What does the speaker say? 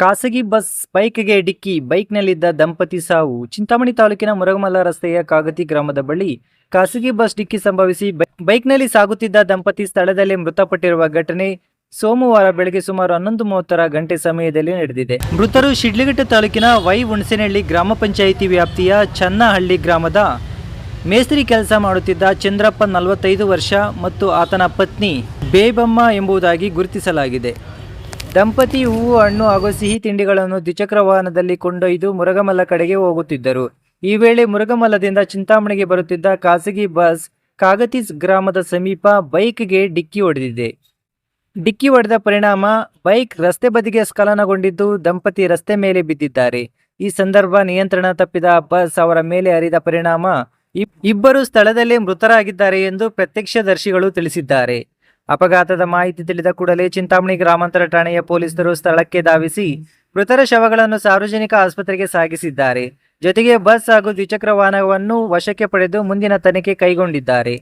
ಖಾಸಗಿ ಬಸ್ ಬೈಕ್ಗೆ ಡಿಕ್ಕಿ, ಬೈಕ್ನಲ್ಲಿದ್ದ ದಂಪತಿ ಸಾವು. ಚಿಂತಾಮಣಿ ತಾಲೂಕಿನ ಮುರಗಮಲ್ಲ ರಸ್ತೆಯ ಕಾಗತಿ ಗ್ರಾಮದ ಬಳಿ ಖಾಸಗಿ ಬಸ್ ಡಿಕ್ಕಿ ಸಂಭವಿಸಿ ಬೈಕ್ನಲ್ಲಿ ಸಾಗುತ್ತಿದ್ದ ದಂಪತಿ ಸ್ಥಳದಲ್ಲೇ ಮೃತಪಟ್ಟಿರುವ ಘಟನೆ ಸೋಮವಾರ ಬೆಳಗ್ಗೆ ಸುಮಾರು ಹನ್ನೊಂದು ಮೂವತ್ತರ ಗಂಟೆ ಸಮಯದಲ್ಲಿ ನಡೆದಿದೆ. ಮೃತರು ಶಿಡ್ಲಘಟ್ಟ ತಾಲೂಕಿನ ವೈ ಹುಣಸೇನಹಳ್ಳಿ ಗ್ರಾಮ ಪಂಚಾಯಿತಿ ವ್ಯಾಪ್ತಿಯ ಚನ್ನಹಳ್ಳಿ ಗ್ರಾಮದ ಮೇಸ್ತ್ರಿ ಕೆಲಸ ಮಾಡುತ್ತಿದ್ದ ಚಂದ್ರಪ್ಪ ನಲವತ್ತೈದು ವರ್ಷ ಮತ್ತು ಆತನ ಪತ್ನಿ ಬೇಬಮ್ಮ ಎಂಬುದಾಗಿ ಗುರುತಿಸಲಾಗಿದೆ. ದಂಪತಿ ಹೂವು ಹಣ್ಣು ಹಾಗೂ ಸಿಹಿ ತಿಂಡಿಗಳನ್ನು ದ್ವಿಚಕ್ರ ವಾಹನದಲ್ಲಿ ಕೊಂಡೊಯ್ದು ಮುರಗಮಲ್ಲ ಕಡೆಗೆ ಹೋಗುತ್ತಿದ್ದರು. ಈ ವೇಳೆ ಮುರಗಮಲ್ಲದಿಂದ ಚಿಂತಾಮಣಿಗೆ ಬರುತ್ತಿದ್ದ ಖಾಸಗಿ ಬಸ್ ಕಾಗತಿಸ್ ಗ್ರಾಮದ ಸಮೀಪ ಬೈಕ್ಗೆ ಡಿಕ್ಕಿ ಹೊಡೆದಿದೆ. ಡಿಕ್ಕಿ ಹೊಡೆದ ಪರಿಣಾಮ ಬೈಕ್ ರಸ್ತೆ ಬದಿಗೆ ಸ್ಖಲನಗೊಂಡಿದ್ದು ದಂಪತಿ ರಸ್ತೆ ಮೇಲೆ ಬಿದ್ದಿದ್ದಾರೆ. ಈ ಸಂದರ್ಭ ನಿಯಂತ್ರಣ ತಪ್ಪಿದ ಬಸ್ ಅವರ ಮೇಲೆ ಹರಿದ ಪರಿಣಾಮ ಇಬ್- ಇಬ್ಬರು ಸ್ಥಳದಲ್ಲೇ ಮೃತರಾಗಿದ್ದಾರೆ ಎಂದು ಪ್ರತ್ಯಕ್ಷದರ್ಶಿಗಳು ತಿಳಿಸಿದ್ದಾರೆ. ಅಪಘಾತದ ಮಾಹಿತಿ ತಿಳಿದ ಕೂಡಲೇ ಚಿಂತಾಮಣಿ ಗ್ರಾಮಾಂತರ ಠಾಣೆಯ ಪೊಲೀಸರು ಸ್ಥಳಕ್ಕೆ ಧಾವಿಸಿ ಮೃತರ ಶವಗಳನ್ನು ಸಾರ್ವಜನಿಕ ಆಸ್ಪತ್ರೆಗೆ ಸಾಗಿಸಿದ್ದಾರೆ. ಜೊತೆಗೆ ಬಸ್ ಹಾಗೂ ದ್ವಿಚಕ್ರ ವಾಹನವನ್ನು ವಶಕ್ಕೆ ಪಡೆದು ಮುಂದಿನ ತನಿಖೆ ಕೈಗೊಂಡಿದ್ದಾರೆ.